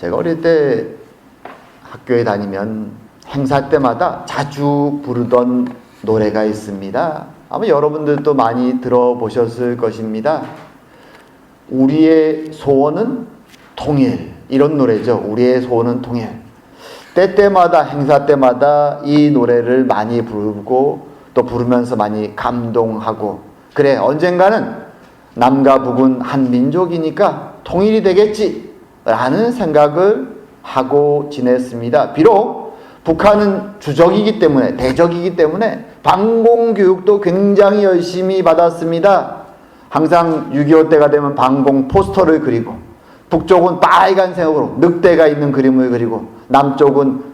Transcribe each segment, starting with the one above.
제가 어릴 때 학교에 다니면 행사 때마다 자주 부르던 노래가 있습니다. 아마 여러분들도 많이 들어보셨을 것입니다. 우리의 소원은 통일. 이런 노래죠. 우리의 소원은 통일. 때때마다 행사 때마다 이 노래를 많이 부르고 또 부르면서 많이 감동하고 그래 언젠가는 남과 북은 한 민족이니까 통일이 되겠지 라는 생각을 하고 지냈습니다. 비록 북한은 주적이기 때문에 대적이기 때문에 방공 교육도 굉장히 열심히 받았습니다. 항상 6.25 때가 되면 방공 포스터를 그리고 북쪽은 빨간색으로 늑대가 있는 그림을 그리고 남쪽은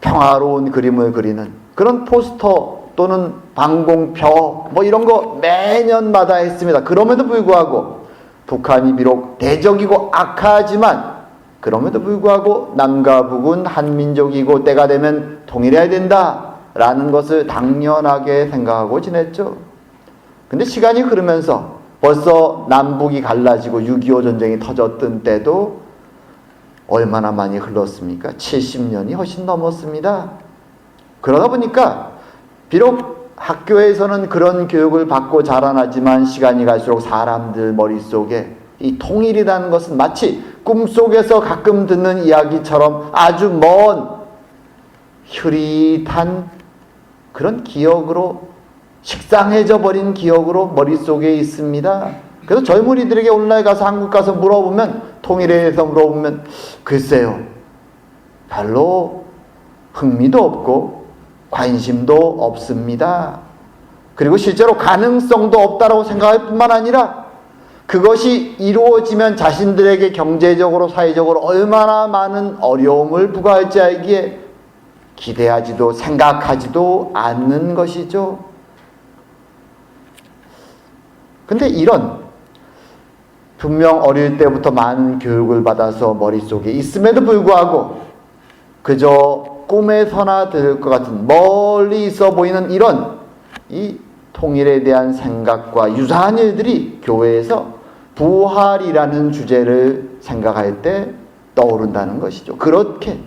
평화로운 그림을 그리는 그런 포스터 또는 방공표 뭐 이런 거 매년마다 했습니다. 그럼에도 불구하고 북한이 비록 대적이고 악하지만 그럼에도 불구하고 남과 북은 한민족이고 때가 되면 통일해야 된다 라는 것을 당연하게 생각하고 지냈죠. 근데 시간이 흐르면서 벌써 남북이 갈라지고 6.25 전쟁이 터졌던 때도 얼마나 많이 흘렀습니까? 70년이 훨씬 넘었습니다. 그러다 보니까 비록 학교에서는 그런 교육을 받고 자라나지만 시간이 갈수록 사람들 머릿속에 이 통일이라는 것은 마치 꿈속에서 가끔 듣는 이야기처럼 아주 먼 흐릿한 그런 기억으로 식상해져 버린 기억으로 머릿속에 있습니다. 그래서 젊은이들에게 오늘날 가서 한국 가서 물어보면 통일에 대해서 물어보면 글쎄요. 별로 흥미도 없고 관심도 없습니다. 그리고 실제로 가능성도 없다라고 생각할 뿐만 아니라 그것이 이루어지면 자신들에게 경제적으로 사회적으로 얼마나 많은 어려움을 부과할지 알기에 기대하지도 생각하지도 않는 것이죠. 근데 이런 분명 어릴 때부터 많은 교육을 받아서 머릿속에 있음에도 불구하고 그저 꿈에서나 들을 것 같은 멀리 있어 보이는 이런 이 통일에 대한 생각과 유사한 일들이 교회에서 부활이라는 주제를 생각할 때 떠오른다는 것이죠. 그렇게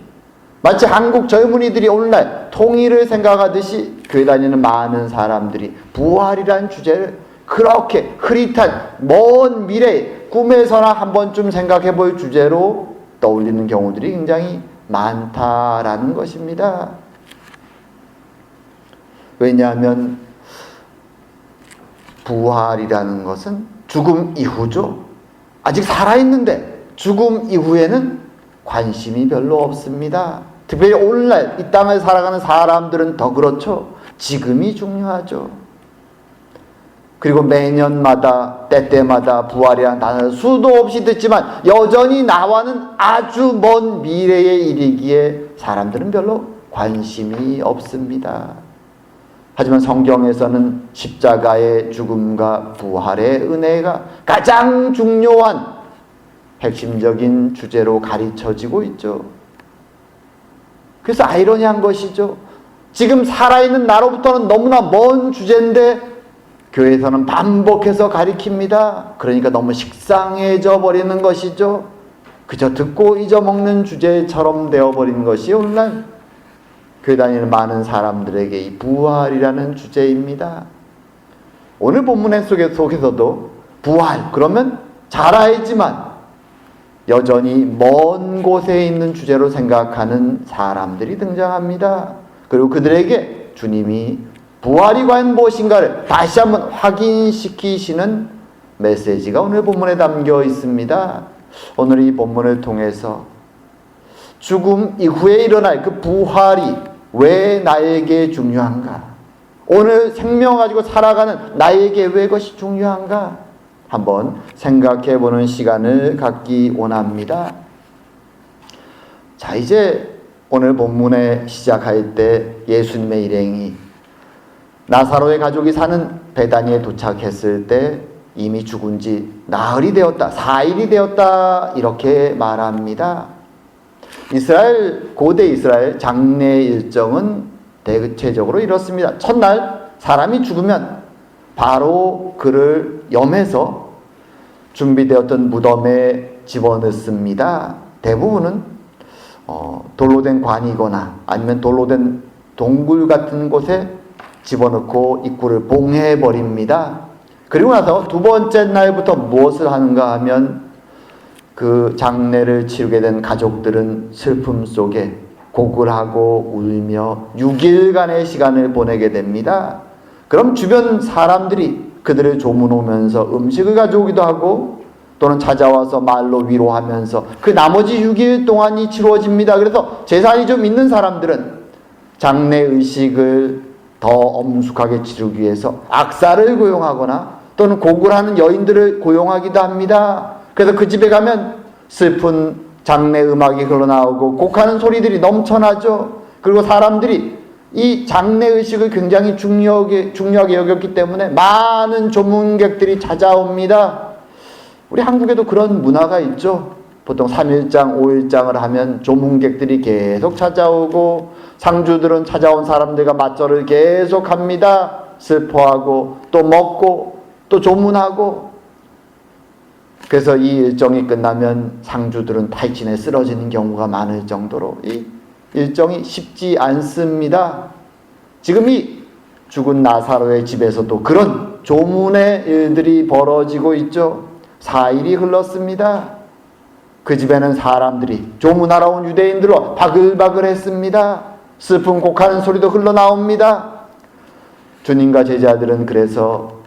마치 한국 젊은이들이 오늘날 통일을 생각하듯이 교회 다니는 많은 사람들이 부활이라는 주제를 그렇게 흐릿한 먼 미래 꿈에서나 한 번쯤 생각해 볼 주제로 떠올리는 경우들이 굉장히 많다라는 것입니다. 왜냐하면 부활이라는 것은 죽음 이후죠. 아직 살아있는데 죽음 이후에는 관심이 별로 없습니다. 특별히 오늘날 이 땅을 살아가는 사람들은 더 그렇죠. 지금이 중요하죠. 그리고 매년마다 때때마다 부활이라는 수도 없이 듣지만 여전히 나와는 아주 먼 미래에 이르기에 사람들은 별로 관심이 없습니다. 하지만 성경에서는 십자가의 죽음과 부활의 은혜가 가장 중요한 핵심적인 주제로 가르쳐지고 있죠. 그래서 아이러니한 것이죠. 지금 살아있는 나로부터는 너무나 먼 주제인데 교회에서는 반복해서 가리킵니다. 그러니까 너무 식상해져 버리는 것이죠. 그저 듣고 잊어먹는 주제처럼 되어버린 것이 오늘날 교회 다니는 많은 사람들에게 이 부활이라는 주제입니다. 오늘 본문의 속에, 속에서도 부활, 그러면 잘 알지만 여전히 먼 곳에 있는 주제로 생각하는 사람들이 등장합니다. 그리고 그들에게 주님이 부활이 과연 무엇인가를 다시 한번 확인시키시는 메시지가 오늘 본문에 담겨 있습니다. 오늘 이 본문을 통해서 죽음 이후에 일어날 그 부활이 왜 나에게 중요한가? 오늘 생명 가지고 살아가는 나에게 왜 그것이 중요한가? 한번 생각해 보는 시간을 갖기 원합니다. 자, 이제 오늘 본문에 시작할 때 예수님의 일행이 나사로의 가족이 사는 베다니에 도착했을 때 이미 죽은 지 나흘이 되었다, 4일이 되었다, 이렇게 말합니다. 이스라엘 고대 이스라엘 장례 일정은 대체적으로 이렇습니다. 첫날 사람이 죽으면 바로 그를 염해서 준비되었던 무덤에 집어넣습니다. 대부분은 어, 돌로 된 관이거나 아니면 돌로 된 동굴 같은 곳에 집어넣고 입구를 봉해 버립니다. 그리고 나서 두 번째 날부터 무엇을 하는가 하면 그 장례를 치르게 된 가족들은 슬픔 속에 고글하고 울며 6일간의 시간을 보내게 됩니다. 그럼 주변 사람들이 그들을 조문오면서 음식을 가져오기도 하고 또는 찾아와서 말로 위로하면서 그 나머지 6일 동안이 치루어집니다. 그래서 재산이 좀 있는 사람들은 장례 의식을 더 엄숙하게 치르기 위해서 악사를 고용하거나 또는 고글하는 여인들을 고용하기도 합니다. 그래서 그 집에 가면 슬픈 장례 음악이 흘러나오고 곡하는 소리들이 넘쳐나죠. 그리고 사람들이 이 장례 의식을 굉장히 중요하게, 중요하게 여겼기 때문에 많은 조문객들이 찾아옵니다. 우리 한국에도 그런 문화가 있죠. 보통 3일장, 5일장을 하면 조문객들이 계속 찾아오고 상주들은 찾아온 사람들과 맞절을 계속 합니다. 슬퍼하고 또 먹고 또 조문하고 그래서 이 일정이 끝나면 상주들은 탈진에 쓰러지는 경우가 많을 정도로 이 일정이 쉽지 않습니다. 지금 이 죽은 나사로의 집에서도 그런 조문의 일들이 벌어지고 있죠. 4일이 흘렀습니다. 그 집에는 사람들이 조문하러 온 유대인들로 바글바글 했습니다. 슬픈 곡하는 소리도 흘러나옵니다. 주님과 제자들은 그래서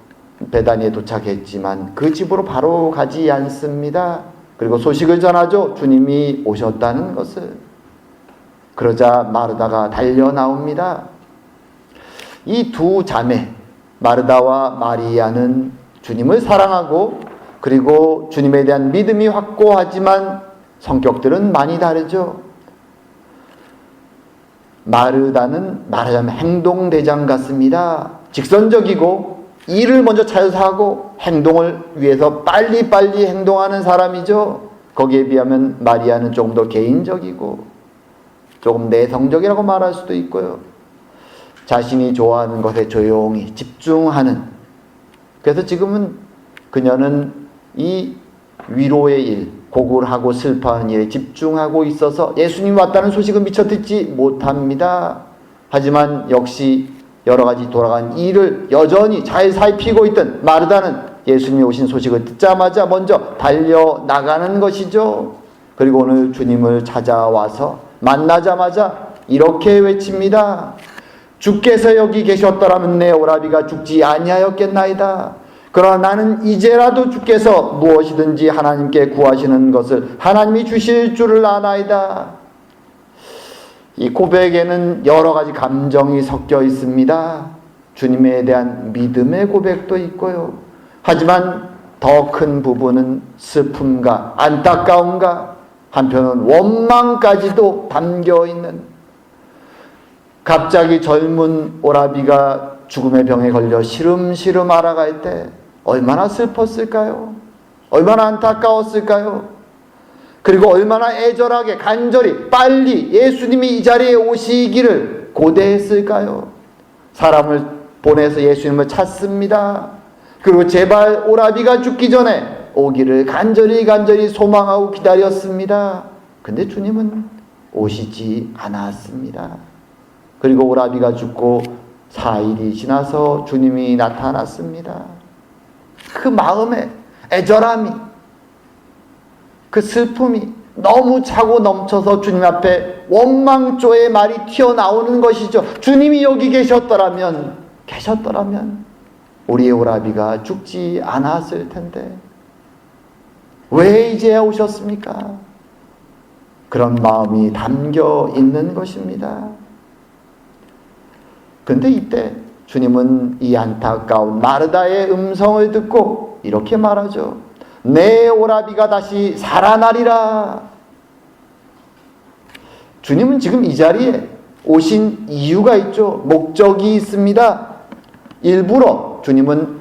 베다니에 도착했지만 그 집으로 바로 가지 않습니다. 그리고 소식을 전하죠. 주님이 오셨다는 것을. 그러자 마르다가 달려 나옵니다. 이 두 자매, 마르다와 마리아는 주님을 사랑하고 그리고 주님에 대한 믿음이 확고하지만 성격들은 많이 다르죠. 마르다는 말하자면 행동대장 같습니다. 직선적이고 일을 먼저 찾아서 하고 행동을 위해서 빨리빨리 행동하는 사람이죠. 거기에 비하면 마리아는 조금 더 개인적이고 조금 내성적이라고 말할 수도 있고요. 자신이 좋아하는 것에 조용히 집중하는. 그래서 지금은 그녀는 이 위로의 일, 고굴하고 슬퍼하는 일에 집중하고 있어서 예수님 왔다는 소식은 미처 듣지 못합니다. 하지만 역시 여러 가지 돌아간 일을 여전히 잘 살피고 있던 마르다는 예수님이 오신 소식을 듣자마자 먼저 달려 나가는 것이죠. 그리고 오늘 주님을 찾아와서 만나자마자 이렇게 외칩니다. 주께서 여기 계셨더라면 내 오라비가 죽지 아니하였겠나이다. 그러나 나는 이제라도 주께서 무엇이든지 하나님께 구하시는 것을 하나님이 주실 줄을 아나이다. 이 고백에는 여러 가지 감정이 섞여 있습니다. 주님에 대한 믿음의 고백도 있고요. 하지만 더 큰 부분은 슬픔과 안타까움과 한편은 원망까지도 담겨 있는 갑자기 젊은 오라비가 죽음의 병에 걸려 시름시름 알아갈 때 얼마나 슬펐을까요? 얼마나 안타까웠을까요? 그리고 얼마나 애절하게 간절히 빨리 예수님이 이 자리에 오시기를 고대했을까요? 사람을 보내서 예수님을 찾습니다. 그리고 제발 오라비가 죽기 전에 오기를 간절히 간절히 소망하고 기다렸습니다. 근데 주님은 오시지 않았습니다. 그리고 오라비가 죽고 4일이 지나서 주님이 나타났습니다. 그 마음에 애절함이, 그 슬픔이 너무 차고 넘쳐서 주님 앞에 원망조의 말이 튀어나오는 것이죠. 주님이 여기 계셨더라면, 계셨더라면, 우리의 오라비가 죽지 않았을 텐데, 왜 이제야 오셨습니까? 그런 마음이 담겨 있는 것입니다. 근데 이때 주님은 이 안타까운 마르다의 음성을 듣고 이렇게 말하죠. 내 오라비가 다시 살아나리라. 주님은 지금 이 자리에 오신 이유가 있죠. 목적이 있습니다. 일부러 주님은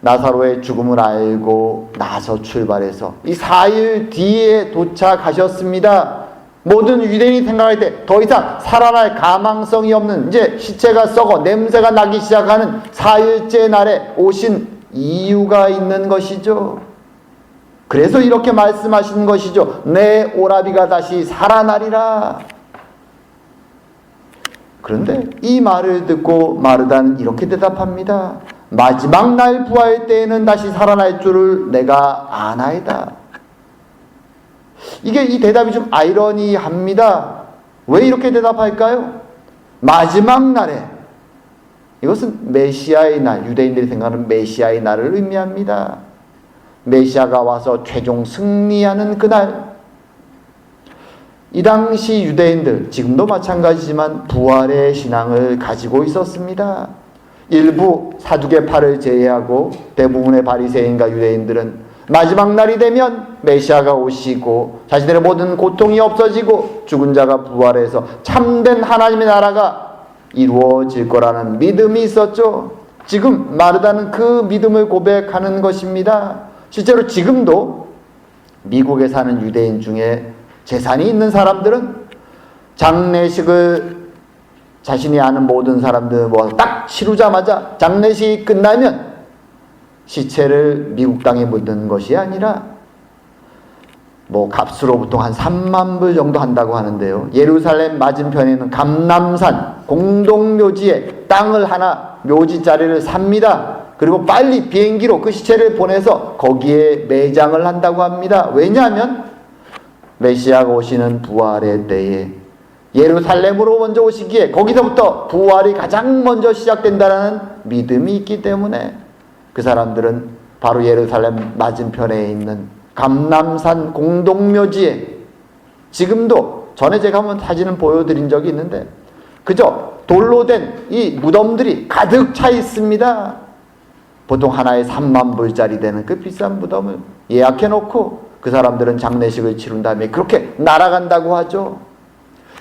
나사로의 죽음을 알고 나서 출발해서 이 4일 뒤에 도착하셨습니다. 모든 유대인이 생각할 때 더 이상 살아날 가망성이 없는 이제 시체가 썩어 냄새가 나기 시작하는 4일째 날에 오신 이유가 있는 것이죠. 그래서 이렇게 말씀하신 것이죠. 내 오라비가 다시 살아나리라. 그런데 이 말을 듣고 마르다는 이렇게 대답합니다. 마지막 날 부활 때에는 다시 살아날 줄을 내가 아나이다. 이게 이 대답이 좀 아이러니합니다. 왜 이렇게 대답할까요? 마지막 날에 이것은 메시아의 날, 유대인들이 생각하는 메시아의 날을 의미합니다. 메시아가 와서 최종 승리하는 그날. 이 당시 유대인들, 지금도 마찬가지지만 부활의 신앙을 가지고 있었습니다. 일부 사두개파를 제외하고 대부분의 바리새인과 유대인들은 마지막 날이 되면 메시아가 오시고 자신들의 모든 고통이 없어지고 죽은 자가 부활해서 참된 하나님의 나라가 이루어질 거라는 믿음이 있었죠. 지금 마르다는 그 믿음을 고백하는 것입니다. 실제로 지금도 미국에 사는 유대인 중에 재산이 있는 사람들은 장례식을 자신이 아는 모든 사람들 뭐딱 치르자마자 장례식이 끝나면 시체를 미국 땅에 묻는 것이 아니라 뭐 값으로 보통 한 3만 불 정도 한다고 하는데요. 예루살렘 맞은편에 있는 감남산 공동묘지에 땅을 하나 묘지 자리를 삽니다. 그리고 빨리 비행기로 그 시체를 보내서 거기에 매장을 한다고 합니다. 왜냐하면 메시아가 오시는 부활의 때에 예루살렘으로 먼저 오시기에 거기서부터 부활이 가장 먼저 시작된다는 믿음이 있기 때문에 그 사람들은 바로 예루살렘 맞은편에 있는 감남산 공동묘지에 지금도 전에 제가 한번 사진을 보여드린 적이 있는데 그저 돌로 된 이 무덤들이 가득 차 있습니다. 보통 하나에 3만 불짜리 되는 그 비싼 무덤을 예약해 놓고 그 사람들은 장례식을 치른 다음에 그렇게 날아간다고 하죠.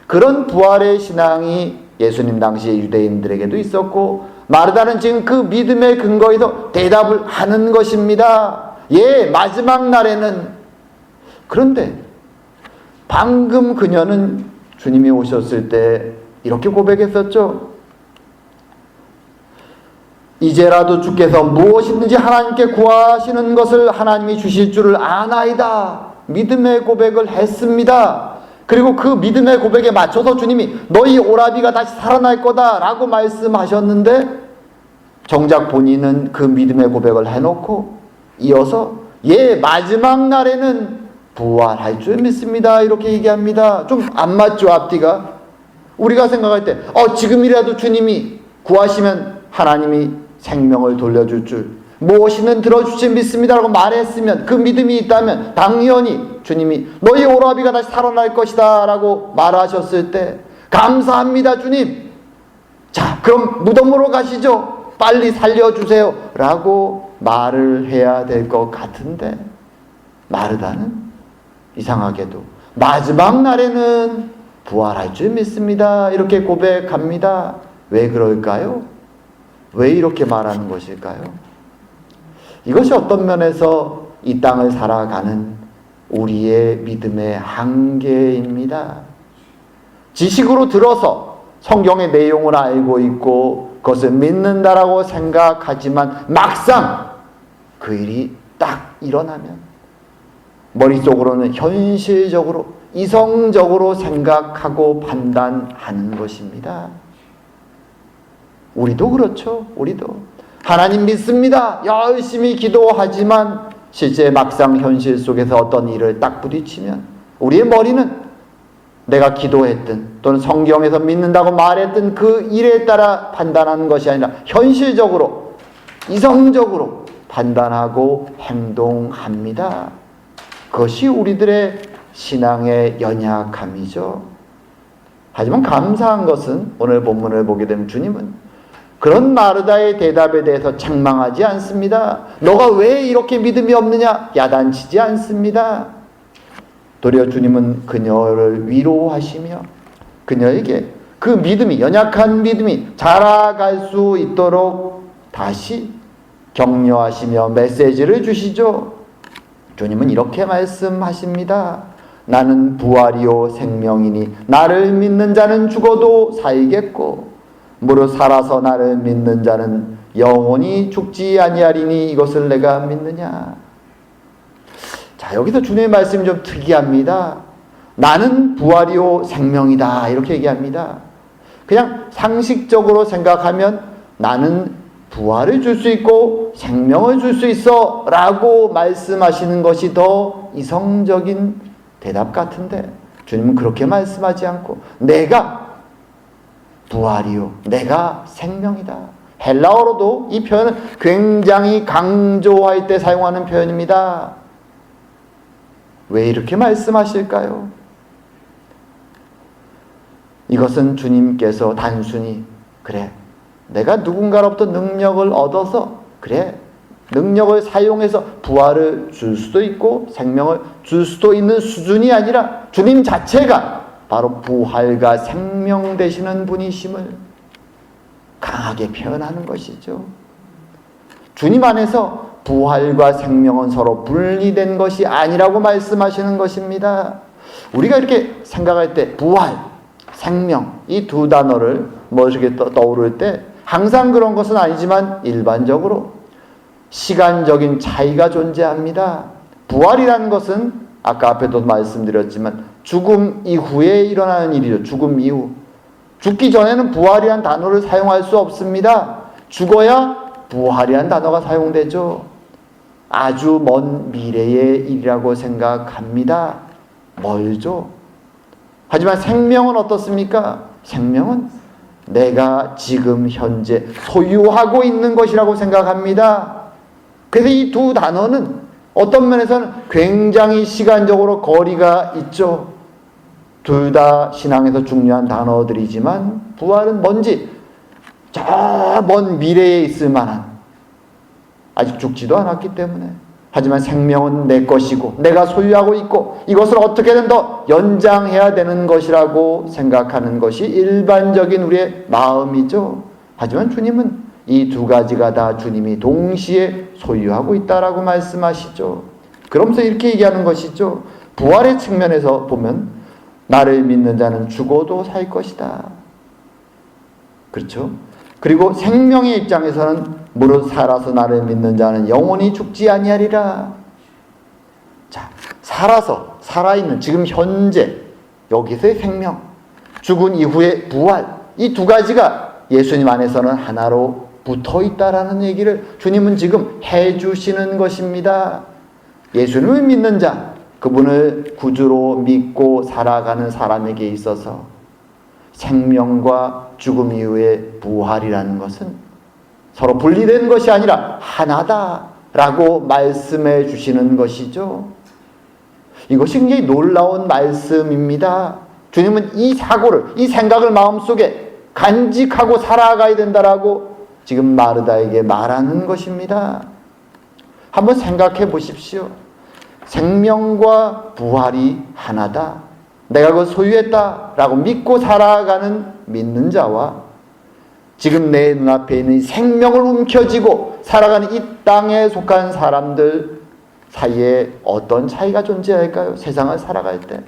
그런 부활의 신앙이 예수님 당시의 유대인들에게도 있었고 마르다는 지금 그 믿음의 근거에서 대답을 하는 것입니다. 예, 마지막 날에는 그런데 방금 그녀는 주님이 오셨을 때 이렇게 고백했었죠. 이제라도 주께서 무엇이든지 하나님께 구하시는 것을 하나님이 주실 줄을 아나이다. 믿음의 고백을 했습니다. 그리고 그 믿음의 고백에 맞춰서 주님이 너희 오라비가 다시 살아날 거다라고 말씀하셨는데 정작 본인은 그 믿음의 고백을 해놓고 이어서 예 마지막 날에는 부활할 줄 믿습니다 이렇게 얘기합니다. 좀 안 맞죠 앞뒤가? 우리가 생각할 때 어 지금이라도 주님이 구하시면 하나님이 생명을 돌려줄 줄 무엇이든 들어주시 믿습니다라고 말했으면 그 믿음이 있다면 당연히 주님이 너희 오라비가 다시 살아날 것이다 라고 말하셨을 때 감사합니다 주님 자 그럼 무덤으로 가시죠 빨리 살려주세요 라고 말을 해야 될 것 같은데 마르다는 이상하게도 마지막 날에는 부활할 줄 믿습니다 이렇게 고백합니다 왜 그럴까요? 왜 이렇게 말하는 것일까요? 이것이 어떤 면에서 이 땅을 살아가는 우리의 믿음의 한계입니다. 지식으로 들어서 성경의 내용을 알고 있고 그것을 믿는다라고 생각하지만 막상 그 일이 딱 일어나면 머릿속으로는 현실적으로 이성적으로 생각하고 판단하는 것입니다. 우리도 그렇죠. 우리도. 하나님 믿습니다. 열심히 기도하지만 실제 막상 현실 속에서 어떤 일을 딱 부딪히면 우리의 머리는 내가 기도했든 또는 성경에서 믿는다고 말했던 그 일에 따라 판단하는 것이 아니라 현실적으로 이성적으로 판단하고 행동합니다. 그것이 우리들의 신앙의 연약함이죠. 하지만 감사한 것은 오늘 본문을 보게 되면 주님은 그런 마르다의 대답에 대해서 책망하지 않습니다. 너가 왜 이렇게 믿음이 없느냐? 야단치지 않습니다. 도리어 주님은 그녀를 위로하시며 그녀에게 그 믿음이 연약한 믿음이 자라갈 수 있도록 다시 격려하시며 메시지를 주시죠. 주님은 이렇게 말씀하십니다. 나는 부활이요 생명이니 나를 믿는 자는 죽어도 살겠고 무릇 살아서 나를 믿는 자는 영원히 죽지 아니하리니 이것을 내가 믿느냐. 자, 자, 여기서 주님의 말씀이 좀 특이합니다. 나는 부활이요 생명이다. 이렇게 얘기합니다. 그냥 상식적으로 생각하면 나는 부활을 줄 수 있고 생명을 줄 수 있어 라고 말씀하시는 것이 더 이성적인 대답 같은데 주님은 그렇게 말씀하지 않고 내가 부활이요. 내가 생명이다. 헬라어로도 이 표현은 굉장히 강조할 때 사용하는 표현입니다. 왜 이렇게 말씀하실까요? 이것은 주님께서 단순히 그래 내가 누군가로부터 능력을 얻어서 그래 능력을 사용해서 부활을 줄 수도 있고 생명을 줄 수도 있는 수준이 아니라 주님 자체가 바로 부활과 생명 되시는 분이심을 강하게 표현하는 것이죠. 주님 안에서 부활과 생명은 서로 분리된 것이 아니라고 말씀하시는 것입니다. 우리가 이렇게 생각할 때 부활, 생명 이 두 단어를 머릿속에 떠오를 때 항상 그런 것은 아니지만 일반적으로 시간적인 차이가 존재합니다. 부활이라는 것은 아까 앞에도 말씀드렸지만 죽음 이후에 일어나는 일이죠. 죽음 이후. 죽기 전에는 부활이란 단어를 사용할 수 없습니다. 죽어야 부활이란 단어가 사용되죠. 아주 먼 미래의 일이라고 생각합니다. 멀죠. 하지만 생명은 어떻습니까? 생명은 내가 지금 현재 소유하고 있는 것이라고 생각합니다. 그래서 이 두 단어는 어떤 면에서는 굉장히 시간적으로 거리가 있죠. 둘 다 신앙에서 중요한 단어들이지만 부활은 뭔지 저 먼 미래에 있을 만한 아직 죽지도 않았기 때문에 하지만 생명은 내 것이고 내가 소유하고 있고 이것을 어떻게든 더 연장해야 되는 것이라고 생각하는 것이 일반적인 우리의 마음이죠. 하지만 주님은 이 두 가지가 다 주님이 동시에 소유하고 있다라고 말씀하시죠. 그러면서 이렇게 얘기하는 것이죠. 부활의 측면에서 보면 나를 믿는 자는 죽어도 살 것이다. 그렇죠? 그리고 생명의 입장에서는 무릇 살아서 나를 믿는 자는 영원히 죽지 아니하리라. 자, 살아서 살아있는 지금 현재 여기서의 생명, 죽은 이후의 부활 이 두 가지가 예수님 안에서는 하나로 붙어 있다라는 얘기를 주님은 지금 해 주시는 것입니다. 예수님을 믿는 자, 그분을 구주로 믿고 살아가는 사람에게 있어서 생명과 죽음 이후의 부활이라는 것은 서로 분리된 것이 아니라 하나다라고 말씀해 주시는 것이죠. 이것이 굉장히 놀라운 말씀입니다. 주님은 이 사고를, 이 생각을 마음속에 간직하고 살아가야 된다라고 지금 마르다에게 말하는 것입니다. 한번 생각해 보십시오. 생명과 부활이 하나다. 내가 그걸 소유했다 라고 믿고 살아가는 믿는 자와 지금 내 눈앞에 있는 생명을 움켜쥐고 살아가는 이 땅에 속한 사람들 사이에 어떤 차이가 존재할까요? 세상을 살아갈 때.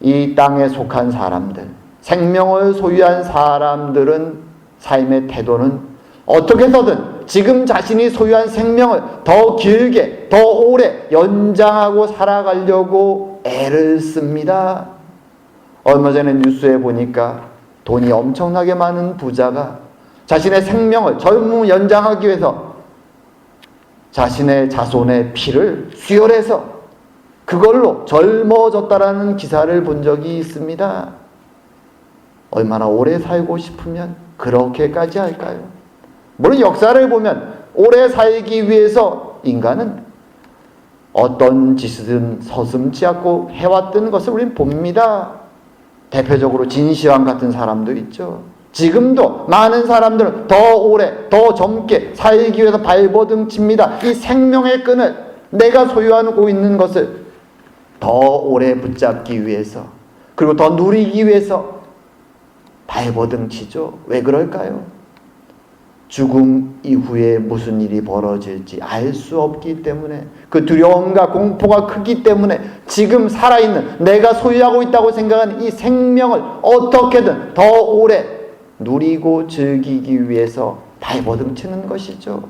이 땅에 속한 사람들, 생명을 소유한 사람들은 삶의 태도는 어떻게 해서든 지금 자신이 소유한 생명을 더 길게, 더 오래 연장하고 살아가려고 애를 씁니다. 얼마 전에 뉴스에 보니까 돈이 엄청나게 많은 부자가 자신의 생명을 젊음 연장하기 위해서 자신의 자손의 피를 수혈해서 그걸로 젊어졌다라는 기사를 본 적이 있습니다. 얼마나 오래 살고 싶으면 그렇게까지 할까요? 물론 역사를 보면 오래 살기 위해서 인간은 어떤 짓은 서슴지 않고 해왔던 것을 우리는 봅니다. 대표적으로 진시황 같은 사람도 있죠. 지금도 많은 사람들은 더 오래, 더 젊게 살기 위해서 발버둥 칩니다. 이 생명의 끈을 내가 소유하고 있는 것을 더 오래 붙잡기 위해서, 그리고 더 누리기 위해서 발버둥 치죠. 왜 그럴까요? 죽음 이후에 무슨 일이 벌어질지 알 수 없기 때문에 그 두려움과 공포가 크기 때문에 지금 살아있는 내가 소유하고 있다고 생각하는 이 생명을 어떻게든 더 오래 누리고 즐기기 위해서 발버둥 치는 것이죠.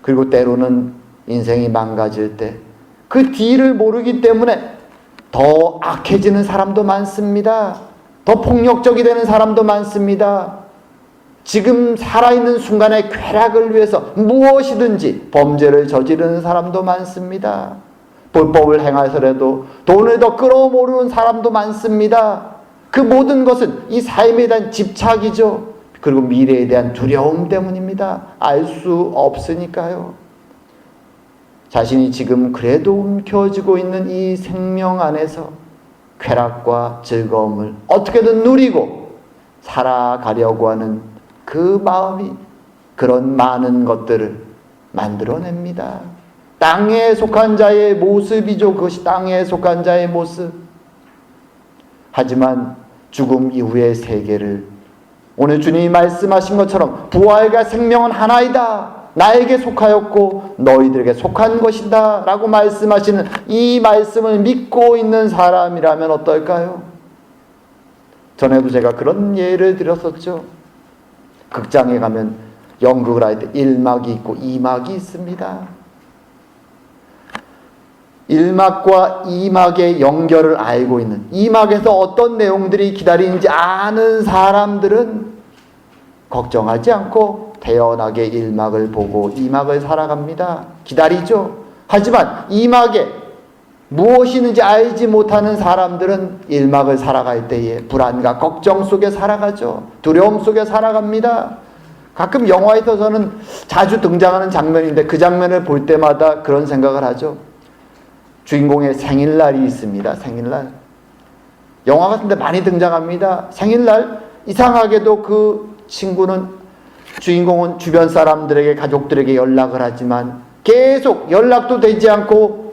그리고 때로는 인생이 망가질 때 그 뒤를 모르기 때문에 더 악해지는 사람도 많습니다. 더 폭력적이 되는 사람도 많습니다. 지금 살아있는 순간의 쾌락을 위해서 무엇이든지 범죄를 저지르는 사람도 많습니다. 불법을 행하서라도 돈을 더 끌어모르는 사람도 많습니다. 그 모든 것은 이 삶에 대한 집착이죠. 그리고 미래에 대한 두려움 때문입니다. 알 수 없으니까요. 자신이 지금 그래도 움켜쥐고 있는 이 생명 안에서 쾌락과 즐거움을 어떻게든 누리고 살아가려고 하는 그 마음이 그런 많은 것들을 만들어냅니다. 땅에 속한 자의 모습이죠. 그것이 땅에 속한 자의 모습. 하지만 죽음 이후의 세계를 오늘 주님이 말씀하신 것처럼 부활과 생명은 하나이다. 나에게 속하였고 너희들에게 속한 것이다. 라고 말씀하시는 이 말씀을 믿고 있는 사람이라면 어떨까요? 전에도 제가 그런 예를 들었었죠. 극장에 가면 연극을 할 때 1막이 있고 2막이 있습니다. 1막과 2막의 연결을 알고 있는 2막에서 어떤 내용들이 기다리는지 아는 사람들은 걱정하지 않고 태연하게 1막을 보고 2막을 살아갑니다. 기다리죠. 하지만 2막에 무엇이 있는지 알지 못하는 사람들은 1막을 살아갈 때에 불안과 걱정 속에 살아가죠. 두려움 속에 살아갑니다. 가끔 영화에서 저는 자주 등장하는 장면인데 그 장면을 볼 때마다 그런 생각을 하죠. 주인공의 생일날이 있습니다. 생일날. 영화 같은 데 많이 등장합니다. 생일날 이상하게도 그 친구는 주인공은 주변 사람들에게 가족들에게 연락을 하지만 계속 연락도 되지 않고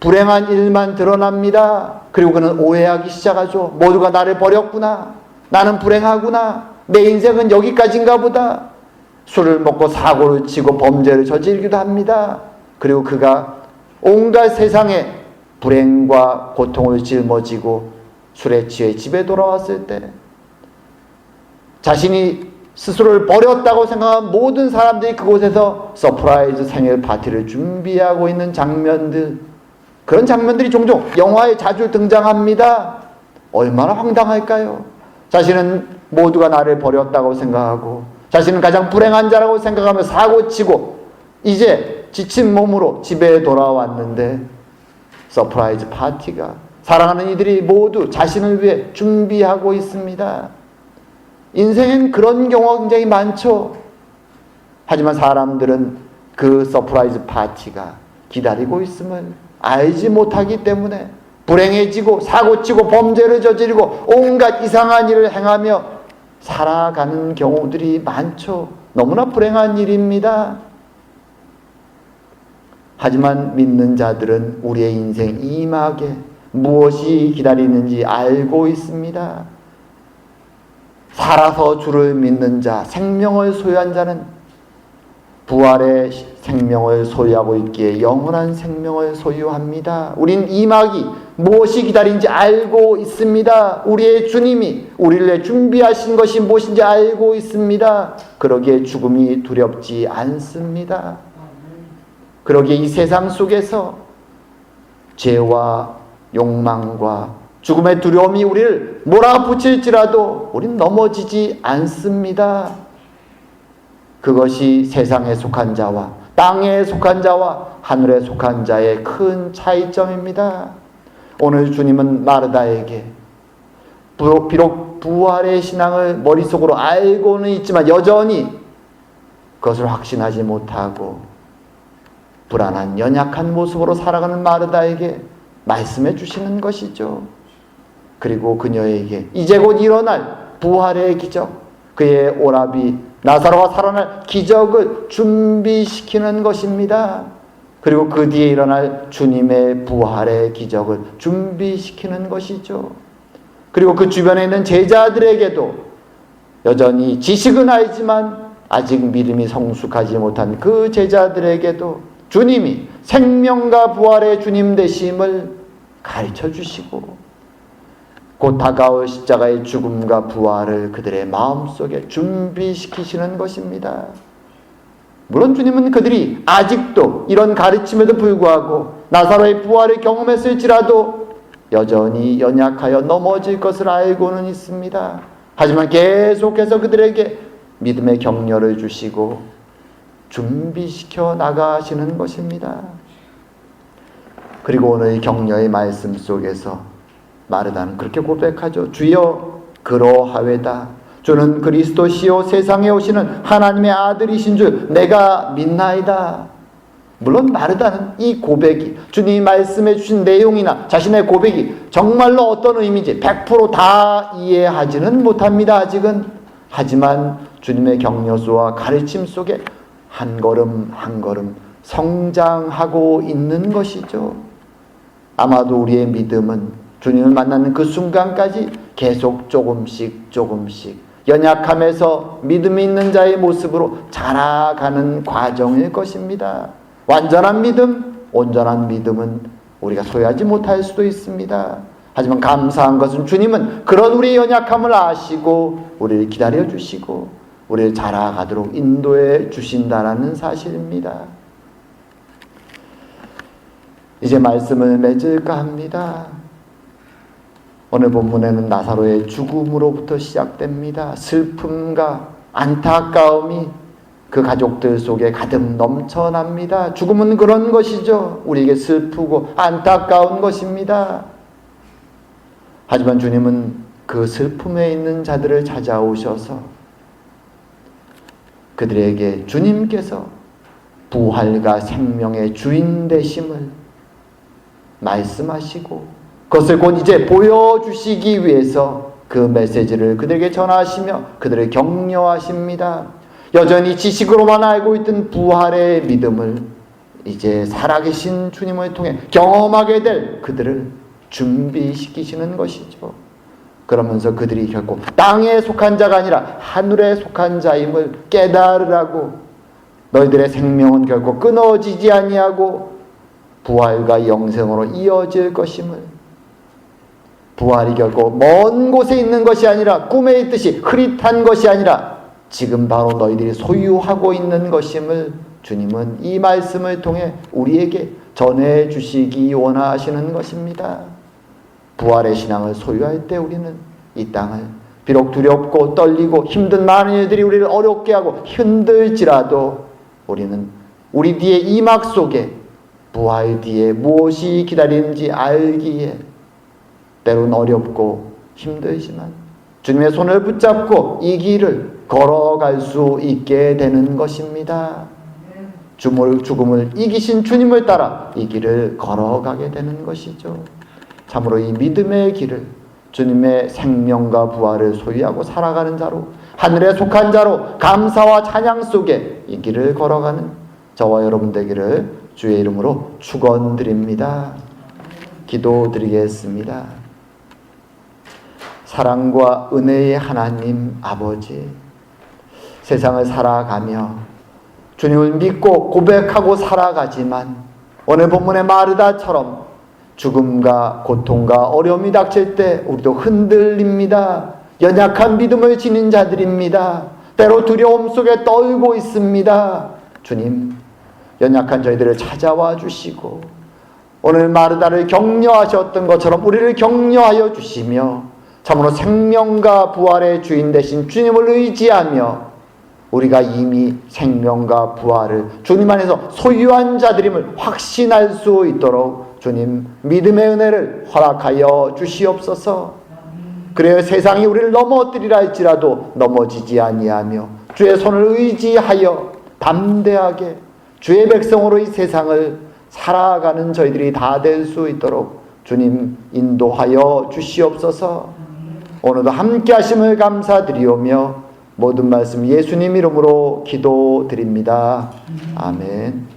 불행한 일만 드러납니다. 그리고 그는 오해하기 시작하죠. 모두가 나를 버렸구나. 나는 불행하구나. 내 인생은 여기까지인가 보다. 술을 먹고 사고를 치고 범죄를 저지르기도 합니다. 그리고 그가 온갖 세상에 불행과 고통을 짊어지고 술에 취해 집에 돌아왔을 때 자신이 스스로를 버렸다고 생각한 모든 사람들이 그곳에서 서프라이즈 생일 파티를 준비하고 있는 장면들 그런 장면들이 종종 영화에 자주 등장합니다. 얼마나 황당할까요? 자신은 모두가 나를 버렸다고 생각하고 자신은 가장 불행한 자라고 생각하며 사고치고 이제 지친 몸으로 집에 돌아왔는데 서프라이즈 파티가 사랑하는 이들이 모두 자신을 위해 준비하고 있습니다. 인생엔 그런 경우가 굉장히 많죠. 하지만 사람들은 그 서프라이즈 파티가 기다리고 있음을 알지 못하기 때문에 불행해지고 사고치고 범죄를 저지르고 온갖 이상한 일을 행하며 살아가는 경우들이 많죠. 너무나 불행한 일입니다. 하지만 믿는 자들은 우리의 인생 이막에 무엇이 기다리는지 알고 있습니다. 살아서 주를 믿는 자, 생명을 소유한 자는 부활의 생명을 소유하고 있기에 영원한 생명을 소유합니다. 우린 이 막이 무엇이 기다린지 알고 있습니다. 우리의 주님이 우리를 준비하신 것이 무엇인지 알고 있습니다. 그러기에 죽음이 두렵지 않습니다. 그러기에 이 세상 속에서 죄와 욕망과 죽음의 두려움이 우리를 몰아붙일지라도 우린 넘어지지 않습니다. 그것이 세상에 속한 자와 땅에 속한 자와 하늘에 속한 자의 큰 차이점입니다. 오늘 주님은 마르다에게 비록 부활의 신앙을 머릿속으로 알고는 있지만 여전히 그것을 확신하지 못하고 불안한 연약한 모습으로 살아가는 마르다에게 말씀해 주시는 것이죠. 그리고 그녀에게 이제 곧 일어날 부활의 기적, 그의 오라비 나사로가 살아날 기적을 준비시키는 것입니다. 그리고 그 뒤에 일어날 주님의 부활의 기적을 준비시키는 것이죠. 그리고 그 주변에 있는 제자들에게도 여전히 지식은 알지만 아직 믿음이 성숙하지 못한 그 제자들에게도 주님이 생명과 부활의 주님 되심을 가르쳐 주시고 곧 다가올 십자가의 죽음과 부활을 그들의 마음속에 준비시키시는 것입니다. 물론 주님은 그들이 아직도 이런 가르침에도 불구하고 나사로의 부활을 경험했을지라도 여전히 연약하여 넘어질 것을 알고는 있습니다. 하지만 계속해서 그들에게 믿음의 격려를 주시고 준비시켜 나가시는 것입니다. 그리고 오늘 격려의 말씀 속에서 마르다는 그렇게 고백하죠. 주여 그러하외다. 주는 그리스도시요 세상에 오시는 하나님의 아들이신 줄 내가 믿나이다. 물론 마르다는 이 고백이 주님이 말씀해 주신 내용이나 자신의 고백이 정말로 어떤 의미인지 100%다 이해하지는 못합니다. 아직은. 하지만 주님의 격려수와 가르침 속에 한 걸음 한 걸음 성장하고 있는 것이죠. 아마도 우리의 믿음은 주님을 만나는 그 순간까지 계속 조금씩 조금씩 연약함에서 믿음이 있는 자의 모습으로 자라가는 과정일 것입니다. 완전한 믿음, 온전한 믿음은 우리가 소유하지 못할 수도 있습니다. 하지만 감사한 것은 주님은 그런 우리의 연약함을 아시고 우리를 기다려 주시고 우리를 자라가도록 인도해 주신다라는 사실입니다. 이제 말씀을 맺을까 합니다. 오늘 본문에는 나사로의 죽음으로부터 시작됩니다. 슬픔과 안타까움이 그 가족들 속에 가득 넘쳐납니다. 죽음은 그런 것이죠. 우리에게 슬프고 안타까운 것입니다. 하지만 주님은 그 슬픔에 있는 자들을 찾아오셔서 그들에게 주님께서 부활과 생명의 주인 되심을 말씀하시고 그것을 곧 이제 보여주시기 위해서 그 메시지를 그들에게 전하시며 그들을 격려하십니다. 여전히 지식으로만 알고 있던 부활의 믿음을 이제 살아계신 주님을 통해 경험하게 될 그들을 준비시키시는 것이죠. 그러면서 그들이 결코 땅에 속한 자가 아니라 하늘에 속한 자임을 깨달으라고 너희들의 생명은 결코 끊어지지 아니하고 부활과 영생으로 이어질 것임을 부활이 결코 먼 곳에 있는 것이 아니라 꿈에 있듯이 흐릿한 것이 아니라 지금 바로 너희들이 소유하고 있는 것임을 주님은 이 말씀을 통해 우리에게 전해 주시기 원하시는 것입니다. 부활의 신앙을 소유할 때 우리는 이 땅을 비록 두렵고 떨리고 힘든 많은 일들이 우리를 어렵게 하고 힘들지라도 우리는 우리 뒤에 이막 속에 부활 뒤에 무엇이 기다리는지 알기에 때론 어렵고 힘들지만 주님의 손을 붙잡고 이 길을 걸어갈 수 있게 되는 것입니다. 죽음을, 죽음을 이기신 주님을 따라 이 길을 걸어가게 되는 것이죠. 참으로 이 믿음의 길을 주님의 생명과 부활을 소유하고 살아가는 자로 하늘에 속한 자로 감사와 찬양 속에 이 길을 걸어가는 저와 여러분 되기를 주의 이름으로 축원드립니다. 기도드리겠습니다. 사랑과 은혜의 하나님 아버지 세상을 살아가며 주님을 믿고 고백하고 살아가지만 오늘 본문의 마르다처럼 죽음과 고통과 어려움이 닥칠 때 우리도 흔들립니다. 연약한 믿음을 지닌 자들입니다. 때로 두려움 속에 떨고 있습니다. 주님, 연약한 저희들을 찾아와 주시고 오늘 마르다를 격려하셨던 것처럼 우리를 격려하여 주시며 참으로 생명과 부활의 주인 되신 주님을 의지하며 우리가 이미 생명과 부활을 주님 안에서 소유한 자들임을 확신할 수 있도록 주님 믿음의 은혜를 허락하여 주시옵소서. 그래야 세상이 우리를 넘어뜨리라 할지라도 넘어지지 아니하며 주의 손을 의지하여 담대하게 주의 백성으로 이 세상을 살아가는 저희들이 다 될 수 있도록 주님 인도하여 주시옵소서. 오늘도 함께 하심을 감사드리오며 모든 말씀 예수님 이름으로 기도드립니다. 아멘.